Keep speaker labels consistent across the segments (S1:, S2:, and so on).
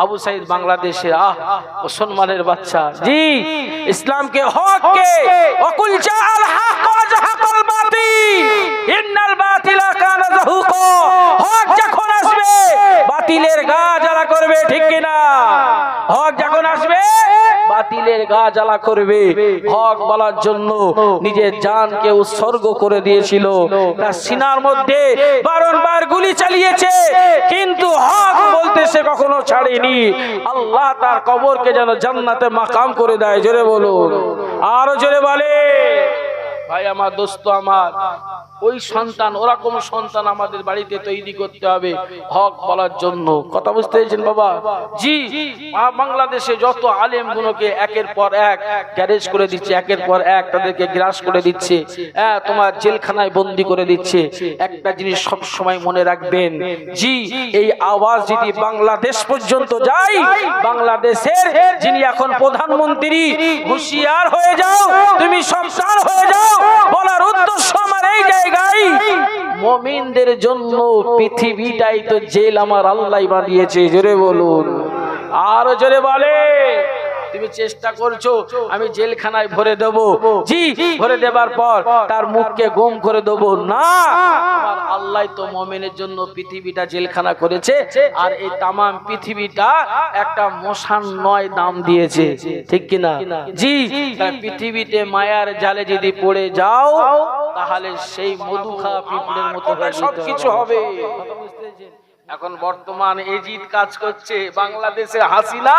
S1: আবু সাইদ বাংলাদেশের আহ মুসলমানের বাচ্চা। জি ইসলামকে হককে অকুল জাল হক ওয়া জাহাকাল বাতিল। ইন্নাল বাতিলা কানা যাহুকা হক যখন আসবে বাতিলের গা জ্বালা করবে ঠিক কি না হক যখন আসবে বাতিলের গা জ্বালা করবে। হক বলার জন্য নিজের জানকে উৎসর্গ করে দিয়েছিল। তার সিনার মধ্যে বারংবার গুলি চালিয়েছে। কিন্তু হক সে কখনো ছাড়েনি। আল্লাহ তার কবরকে যেন জান্নাতে মাকাম করে দেয়, জোরে বলুন। আরও জোরে বলে। ভাই, আমার দোস্ত আমার ওই সন্তান, ওরকম সন্তান আমাদের বাড়িতে তৈরি করতে হবে। হক বলার জন্য। কথা বুঝতে পেরেছেন বাবা? জি বাংলাদেশে যত আলেম গুলোকে একের পর এক গ্যারেজ করে দিচ্ছে, একের পর এক তাদেরকে গ্রাস করে দিচ্ছে হ্যাঁ তোমার জেলখানায় বন্দি করে দিচ্ছে। একটা জিনিস সব সময় মনে রাখবেন, জি, এই আওয়াজ যদি বাংলাদেশ পর্যন্ত যায়, বাংলাদেশের যিনি এখন প্রধানমন্ত্রী, হুঁশিয়ার হয়ে যাও, তুমি সংসার হয়ে যাও বলার উদ্দেশ্য আমার এই জায়গায়। মমিনদের জন্য পৃথিবীটাই তো জেল আমার আল্লাহ বানিয়েছে, জোরে বলুন। আর জোরে বলে তুমি চেষ্টা করছ আমি জেলখানায় ভরে দেব। জি ভরে দেবার পর তার মুখকে গুম করে দেব। না আমার আল্লাহ তো মমিনের জন্য পৃথিবীটা জেলখানা করেছে আর এই তামাম পৃথিবীটা একটা মশান নয় দাম দিয়েছে। ঠিক কিনা? জি পৃথিবীতে মায়ার জালে যদি পড়ে যাও তাহলে সেই মধু খাওয়া পিঁপড়ের মতো সব কিছু হবে। এখন বর্তমান এজিদ কাজ করছে, বাংলাদেশে হাসিনা,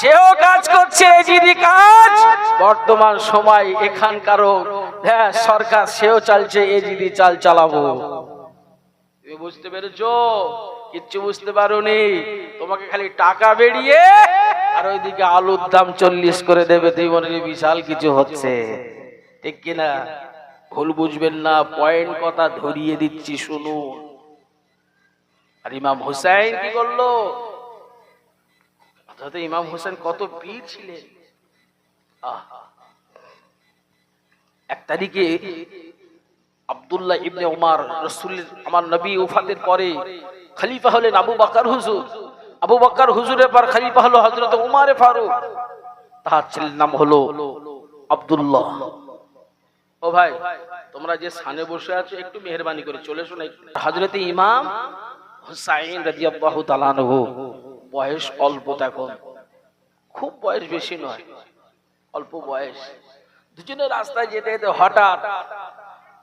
S1: সেও কাজ করছে এজিদি কাজ। বর্তমান সময় এখানকারও হ্যাঁ সরকার, সেও চালছে এজিদি চাল চালাবো। তুমি বুঝতে পেরেছ? কিচ্ছু বুঝতে পারো পারোনি? তোমাকে খালি টাকা বেরিয়ে আর ওইদিকে আলুর দাম চল্লিশ করে দেবে তুই মনে বিশাল কিছু হচ্ছে। ঠিক কিনা? ভুল বুঝবেন না পয়েন্ট কথা ধরিয়ে দিচ্ছি, শুনুন। আর ইমাম হুসাইন কি করল? ইমাম হোসেন কত বীর ছিলেন। এক তারিখে আব্দুল্লাহ ইবনে উমার রসুল, আমার নবী উফাতের পরে হলেন আবু বাকার হুজুর। আবু বাকার হুজুরের পর হলো হজরত উমারে ফারুক। তার ছেলের নাম হলো আব্দুল্লাহ। ও ভাই, তোমরা যে সানে বসে আছো, একটু মেহরবানি করে চলে শোনো হজরত ইমাম হুসাইন রাদিয়াল্লাহু তাআলা আনহু, বয়স অল্প তখন খুব বয়স বেশি নয়, অল্প বয়স। দুজনে রাস্তায় যেতে যেতে হঠাৎ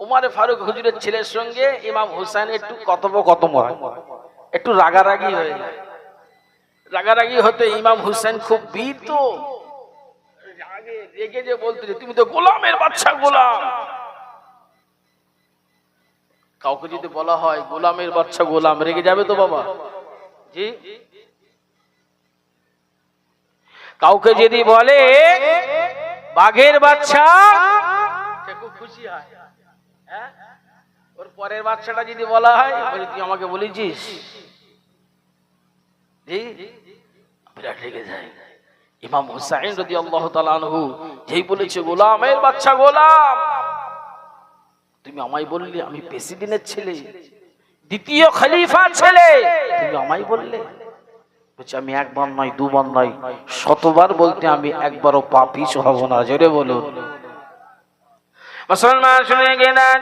S1: উমারে ফারুক হুজুরের ছেলের সঙ্গে ইমাম হুসাইন একটু কথোপকথন হয়, একটু রাগারাগি হয়ে যায়। রাগারাগি হতে ইমাম হুসাইন খুব বীর তো রাগে, রেগে যে বলতে তুমি তো গোলামের বাচ্চা গোলাম। কাউকে যদি বলা হয়, গোলামের বাচ্চা গোলাম, রেগে যাবে তো বাবা? জি? কাউকে যদি বলে, বাঘের বাচ্চা খুব খুশি হয়। হ্যাঁ? ওর পরের বাচ্চাটা যদি বলা হয় তুই আমাকে বলেছিস? বিরাট রেগে যায়। ইমাম হুসাইন রদি আল্লাহ তালানহু যেই বলেছে, গোলামের বাচ্চা গোলাম। তুমি আমায় বললে আমি প্রেসিডেন্টের ছেলে, দ্বিতীয় খলিফার ছেলে। তুমি আমায় বললে? বলছি, আমি একবার নয়, দুবার নয়, শতবার বলতে আমি একবারও পাপিস হব না, জোরে বলুন। মুসলমান শুনে গেলেন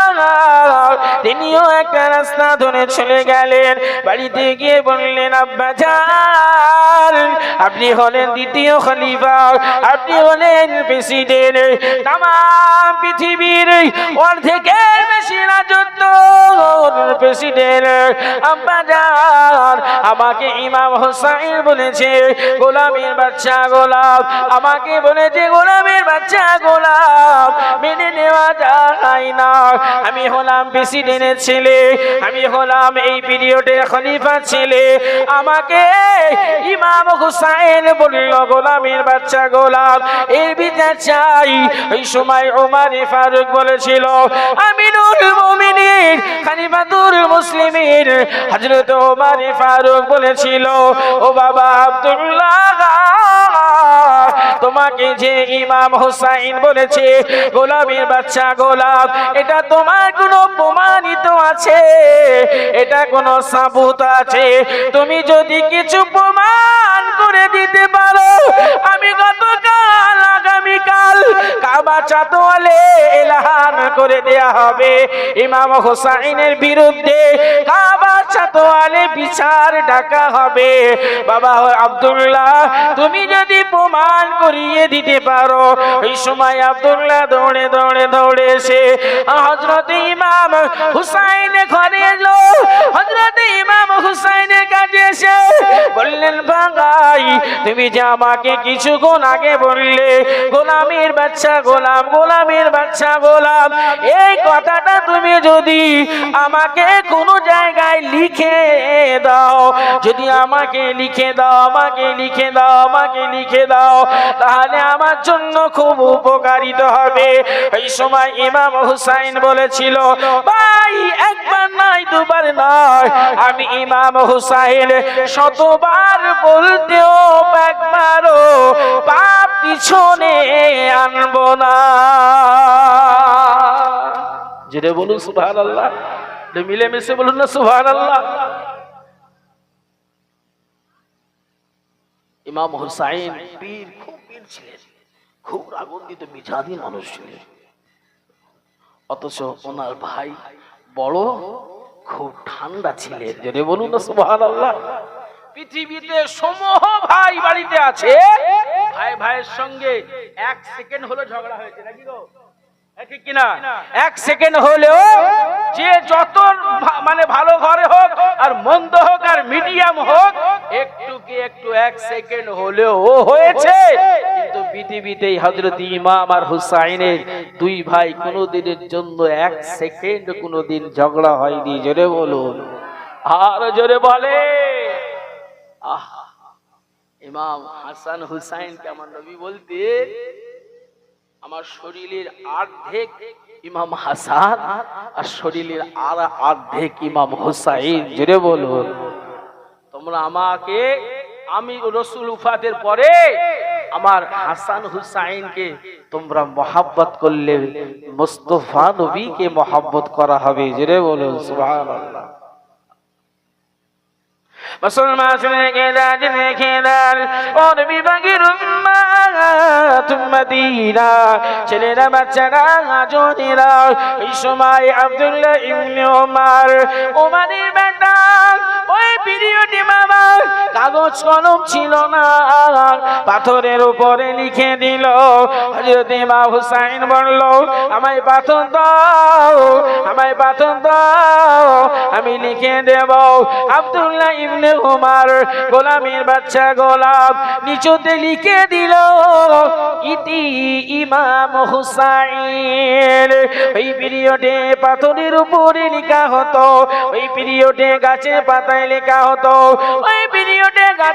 S1: তিনিও একটা রাস্তা ধরে চলে গেলেন। বাড়িতে গিয়ে বললেন, আব্বা যান আপনি হলেন দ্বিতীয় খলিফা, আপনি হলেন প্রেসিডেন্ট। তাম পৃথিবীর অর্ধেকের বেশি রাজত্ব প্রেসিডেন্ট। আব্বা যান আমাকে ইমাম হোসাইন বলেছে, গোলামের বাচ্চা গোলাপ আমাকে বলেছে, গোলামের বাচ্চা গোলাপ মেনে নেওয়া যায় না। আমি হলাম প্রেসিডেন্টের ছেলে আমি হলাম এই পিরিয়ডের খলিফা ছেলে। আমাকে ইমাম হুসাইন বলল, গোলামের বাচ্চা গোলাম, এর বিচার চাই। ওই সময় ওমার ফারুক বলেছিল আমি মুমিনিন, খালিফাতুল মুসলিমিন। হযরত ওমর ফারুক বলেছিল, ও বাবা আব্দুল্লাহ তোমাকে যে ইমাম হোসাইন বলেছে, গোলামের বাচ্চা গোলাপ এটা তোমার কোনো প্রমাণিত আছে? এটা কোনো সাবুত আছে? তুমি যদি কিছু প্রমাণ করে দিতে পারো, আমি গতকাল, আগামীকাল কাবা চাতোয়ালে এলাহান করে দেয়া হবে। ইমাম হোসাইনের বিরুদ্ধে কাবা চাতোয়ালে বিচার ডাকা হবে। বাবা আব্দুল্লাহ, তুমি যদি প্রমাণ করিয়ে দিতে পারো। এই সময় আব্দুল্লাহ দৌড়ে দৌড়ে দৌড়ে এসে হজরত ইমাম হুসাইন ঘরে এলো। হজরত ইমাম হুসাইনের কাছে এসে বললেন ভাই তুমি যে আমাকে কিছুক্ষণ আগে বললে, গোলামের বাচ্চা গোলাম, গোলামের বাচ্চা গোলাম, এই কথাটা তুমি যদি আমাকে কোনো জায়গায় লিখে দাও। যদি আমাকে লিখে দাও, আমাকে লিখে দাও, আমাকে লিখে দাও, তাহলে আমার জন্য খুব উপকারিত হবে। এই সময় ইমাম হুসাইন বলেছিল, ভাই, একবার নয়, দুবার নয়। আমি ইমাম হুসাইন শতবার বলতেও একবারও পাপ পিছনে আনব না। যেটা বলুন সুভান আল্লাহ মিলেমিশে বলুন না সুভান আল্লাহ ইমাম হুসাইন পীর, খুব পীর ছিলেন। খুব রাগন্দিত মিজাদি মানুষ ছিলেন। অথচ ওনার ভাই বড়, খুব ঠান্ডা ছিলেন। যদি বলুন না সুবহান আল্লাহ পৃথিবীতে সমূহ ভাই বাড়িতে আছে। ভাই ভাইয়ের সঙ্গে এক সেকেন্ড হলো ঝগড়া হয়েছে, নাকি গো? এক সেকেন্ড হলেও যে যত মানে ভালো ঘরে হোক আর মন্দ হোক আর মিডিয়াম হোক একটু কি একটু এক সেকেন্ড হলেও হয়েছে। কিন্তু পৃথিবীতে হজরত ইমাম আর হুসাইনের দুই ভাই কোনোদিনের জন্য এক সেকেন্ড কোনোদিন ঝগড়া হয়নি জোরে বলুন। আর জোরে বলে। আহ ইমাম হাসান হুসাইনকে আমার নবী বলতে আমার শরীরের অর্ধেক ইমাম হাসান আর শরীরের আর অর্ধেক ইমাম হুসাইন। জুড়ে বলুন। তোমরা আমাকে আমি রসুল উফাতের পরে আমার হাসান হুসাইনকে তোমরা মহাব্বত করলে মুস্তফা নবীকে মহাব্বত করা হবে। জুড়ে বলুন, সুবহানাল্লাহ। মুসলমান মদিনা। ছেলেরা, বাচ্চারা সময় আব্দুল্লাহ ওমর বেটা ওই পিরিয়ডে কাগজ কলম ছিল না, পাথরের উপরে লিখে দিল। ইমাম হুসাইন বলল, আমায় পাথর দাও, আমায় পাথর দাও, আমি লিখে দেব। আব্দুল্লাহ ইবনে উমার গোলামের বাচ্চা গোলাম নিচুতে লিখে দিল ইতি ইমাম হুসাইন। ওই পিরিয়ডে পাথরের উপরে লেখা হতো, ওই পিরিয়ডে গাছে পাতায় লেখা হতো, ওই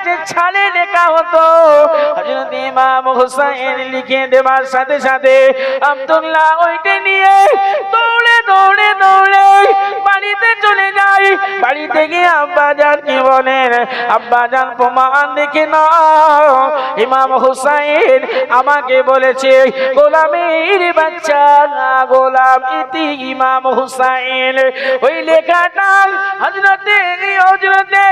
S1: গাছের ছালে লেখা হতো। হযরত ইমাম হুসাইন লিখে দেওয়ার সাথে সাথে আব্দুল্লাহ ওইটা নিয়ে দৌড়ে দৌড়ে দৌড়ে বাড়িতে চলে যায়। বাড়িতে গিয়ে আব্বা জান কি বলেন? আব্বা জান প্রমাণ দেখে না ইমাম হুসাইন আমাকে বলেছে, গোলামের বাচ্চা না গোলাম, ইতি ইমাম হুসাইন। ওই লেখাটা হজরতে হযরতে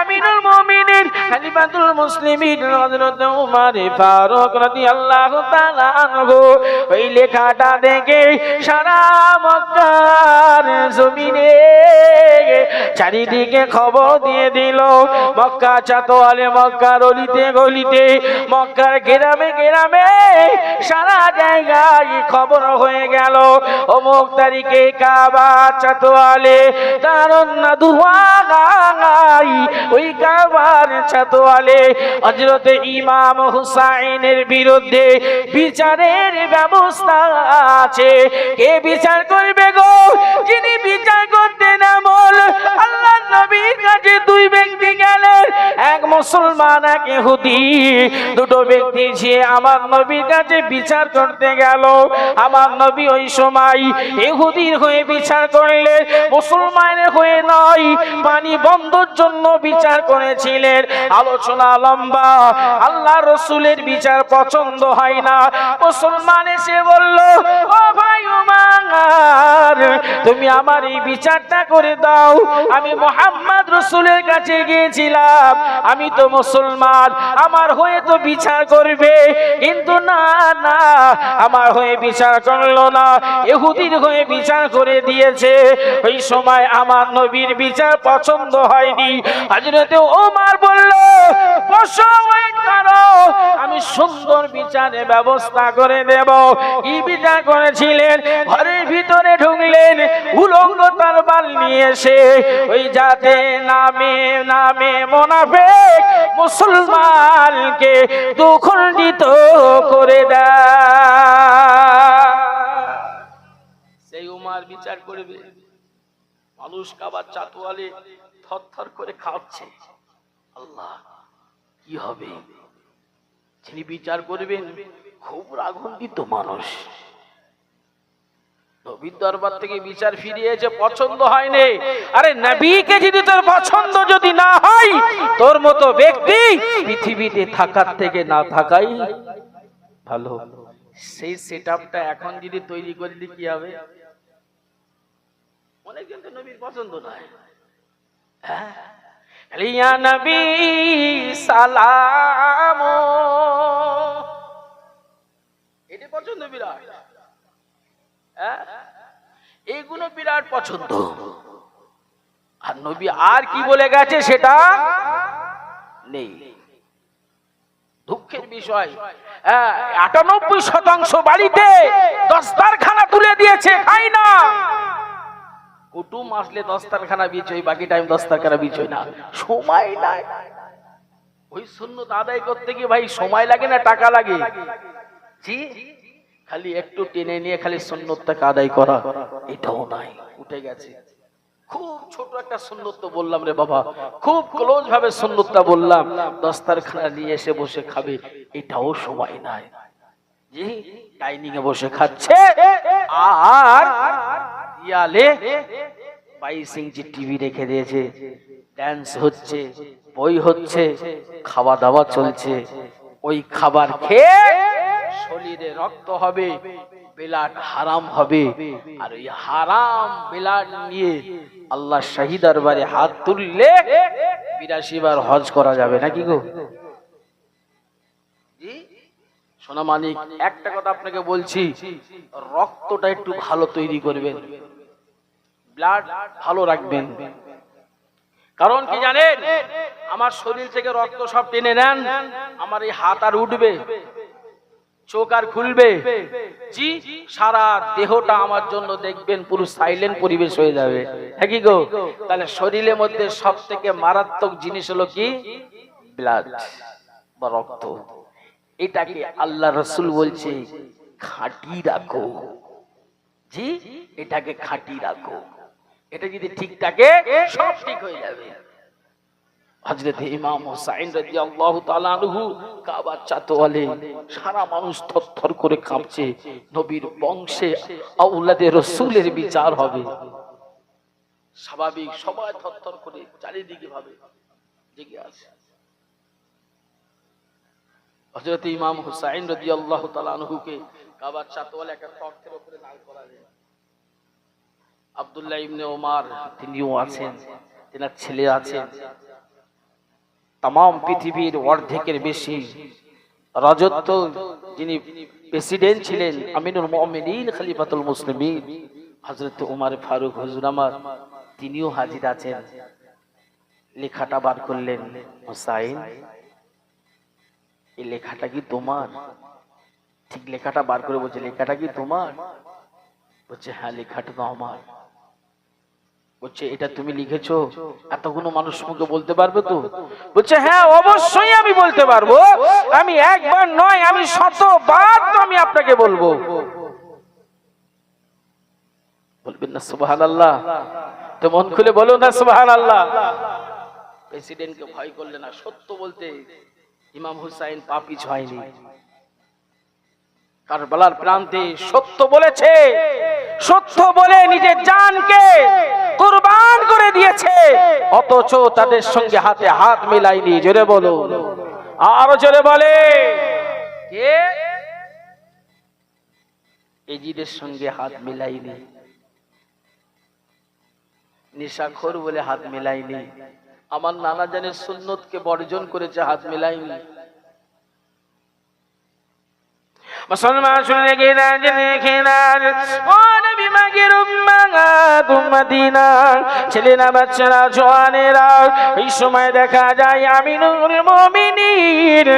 S1: আমিনুল মুমিনিন খলিফাতুল মুসলিমিন হযরত উমর ফারুক রাদিয়াল্লাহু তাআলা আনহু ওই লেখাটা দেখে সারা মক্কার জমিনে চারিদিকে খবর দিয়ে দিল। মক্কা চাতোয়ালে মক্কার অলিতে, গলিতে, মক্কার গ্রামে গ্রামে সারা জায়গায় খবর হয়ে গেল। অমুক তারিখে কাবা চাতোয়ালে কারণ না দুয়াই ওই কাবার চাতোয়ালে হজরতে ইমাম হুসাইনের বিরুদ্ধে বিচারের ব্যবস্থা আছে। কে বিচার করবে গো? যিনি বিচার করতে ব্যক্তি গেলেন এক মুসলমান, এক ইহুদি। দুটো ব্যক্তি যে আমার নবীর কাছে বিচার করতে গেল। আমার নবী ওই সময় ইহুদির হয়ে বিচার করলে, মুসলমানের হয়ে নয়, পানি বন্ধর জন্য বিচার করেছিলেন। আলোচনা লম্বা। আল্লাহ রসুলের বিচার পছন্দ হয় না। মুসলমান এসে বলল, ও ভাই উমার, তুমি আমার এই বিচারটা করে দাও। আমি মোহাম্মদ রসুলের কাছে গিয়েছিলাম। আমি তো মুসলমান, আমার হয়ে তো বিচার করবে। কিন্তু না না, আমার হয়ে বিচার করল না। এহুদির হয়ে বিচার করে দিয়েছে। ওই সময় আমার নবীর বিচার পছন্দ হয়নি। হজরতে ওমার বলল আমি সুন্দর বিচারের ব্যবস্থা করে দেব। কি বিচার করেছিলেন? ঘরের ভিতরে ঢুকলেন, উলঙ্গ তরবাল নিয়ে এসে ওই যাতে নামে নামে মোনাফেক মুসলমানকে দুখণ্ডিত করে দেয়। সেই উমার বিচার করবে। মানুষ কাবার চাতুয়ালে থরথর করে খাচ্ছে। আল্লাহ কি হবে? যিনি বিচার করবেন, খুব রাগন্বিত মানুষ। নবীর দরবার থেকে বিচার ফিরিয়েছে পছন্দ হয়নি। আরে নবীকে যদি তোর পছন্দ যদি না হয়, তোর মতো ব্যক্তি পৃথিবীতে থাকার থেকে না থাকাই ভালো। সেই সেটআপটা এখন যদি তৈরি করে দিই কি হবে? নবীর পছন্দ নয়। হ্যাঁ? ইয়া নবী সালাম। এটা পছন্দ বিরাট হ্যাঁ? এইগুলো বিরাট পছন্দ। আর নবী আর কি বলে গেছে সেটা নেই। দুঃখের বিষয়। হ্যাঁ, আটানব্বই শতাংশ বাড়িতে দস্তারখানা তুলে দিয়েছে খাই না? কুটুম আসলে দস্তারখানা বিচই বাকি টাইম দস্তারখানা বিচই না। সময় নাই। ওই শূন্য আদায় করতে গিয়ে ভাই সময় লাগে না, টাকা লাগে? জি খালি একটু টেনে নিয়ে খালি সুন্নতটাকে আদায় করা, এটাও নাই, উঠে গেছে। খুব ছোট একটা সুন্নত বললাম রে বাবা, খুব ক্লোজ ভাবে সুন্নতটা বললাম দস্তারখানা নিয়ে এসে বসে খাবে, এটাও সময় নাই। জি ডাইনিং এ বসে খাচ্ছে, আর ইয়ালে বাইশ ইঞ্চি টিভি রেখে দিয়েছে। ড্যান্স হচ্ছে, বই হচ্ছে খাওয়া দাওয়া চলছে। ওই খাবার খেয়ে শরীরে রক্ত হবে, বেলাট হারাম হবে। আর ওই হারাম বেলাট নিয়ে আল্লাহ শাহী দরবারে হাত তুললে বিরাশি বার হজ করা যাবে নাকি গো? সোনা মানিক, একটা কথা আপনাকে বলছি, রক্তটা একটু ভালো তৈরি করবেন। ব্লাড ভালো রাখবেন। কারণ কি জানেন, আমার শরীর থেকে রক্ত সব টেনে নেন, আমার এই হাত আর উঠবে, চোখ আর খুলবে। জি, সারা দেহটা আমার জন্য দেখবেন পুরো সাইলেন্ট পরিবেশ হয়ে যাবে। হ্যাঁ গো? তাহলে শরীরের মধ্যে সব থেকে মারাত্মক জিনিস হলো কি? ব্লাড বা রক্ত। এটাকে আল্লাহ রসুল বলছে, খাঁটি রাখো। জি? এটাকে খাঁটি রাখো। এটা যদি ঠিক থাকে, সব ঠিক হয়ে যাবে। স্বাভাবিক, সবাই থরথর করে চারিদিকে ভাবে জেগে আছে। হযরত ইমাম হুসাইন রাদিয়াল্লাহু তাআলা আনহুকে কাবার চাতওয়ালে একটা তখ্তের উপরে দাঁড় করালেন। আব্দুল্লাহ ইবনে ওমর, তিনিও আছেন, তেনার ছেলে আছেন। তাম পৃথিবীর অর্ধেকের বেশি রাজত্ব যিনি প্রেসিডেন্ট ছিলেন আমিনুল মুমিনিন খলিফাতুল মুসলিমিন হজরত উমার ফারুক হুজুর আমার, তিনিও হাজির আছেন। লেখাটা বার করলেন হুসাইন। এই লেখাটা কি তোমার? ঠিক লেখাটা বার করে বলছে, লেখাটা কি তোমার? বলছে হ্যাঁ লেখাটা তো আমার। বলছে, এটা তুমি লিখেছো? এতগুলো মানুষ মুখে বলতে পারবে তো? বলছে হ্যাঁ অবশ্যই আমি বলতে পারব। আমি একবার নয়, আমি শতবার তো আমি আপনাকে বলব। বলবেন না সুবাহান আল্লাহ তো মন খুলে বলো না সুবাহান আল্লাহ প্রেসিডেন্টকে ভয় করলে না, সত্য বলতে ইমাম হুসাইন পাপি হয়নি। কারবালার প্রান্তে সত্য বলেছে, সত্য বলে নিজের জানকে কুরবান করে দিয়েছে, অথচ তাদের সঙ্গে হাতে হাত মিলাইনি জোরে বলো। আরও জোরে বলে। কে? এজিদের সঙ্গে হাত মিলাইনি নিশাখোর বলে হাত মিলাইনি আমার নানা জানের সুন্নতকে বর্জন করেছে, হাত মিলাইনি মুসলমান শুনে ছেলেরা, বাচ্চারা, জোয়ানেরা, এই সময় দেখা যায় আমি নূর মুমিনিন।